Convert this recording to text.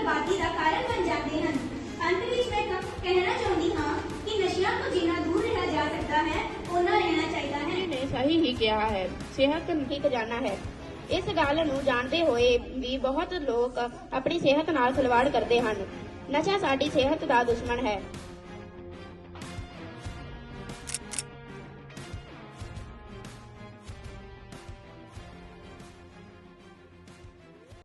ਬਰਬਾਦੀ ਦਾ ਕਾਰਨ ਬਣ ਜਾਂਦੇ ਹਨ। ਅੰਤ ਵਿੱਚ ਮੈਂ ਕਹਿਣਾ ਚਾਹੁੰਦੀ ਹਾਂ ਕਿ ਨਸ਼ਿਆਂ ਤੋਂ ਜਿੰਨਾ ਦੂਰ ਰਿਹਾ ਜਾ ਸਕਦਾ ਹੈ ਉਹਨਾਂ ਰਹਿਣਾ ਚਾਹੀਦਾ ਹੈ। ਨੇ ਸਹੀ ਹੀ ਕਿਹਾ ਹੈ, ਸਿਹਤ ਹੀ ਖਜ਼ਾਨਾ ਹੈ। ਇਸ ਗੱਲ ਨੂੰ ਜਾਣਦੇ ਹੋਏ ਵੀ ਬਹੁਤ ਲੋਕ ਆਪਣੀ ਸਿਹਤ ਨਾਲ ਖਿਲਵਾੜ ਕਰਦੇ ਹਨ। ਨਸ਼ਾ ਸਾਡੀ ਸਿਹਤ ਦਾ ਦੁਸ਼ਮਣ ਹੈ।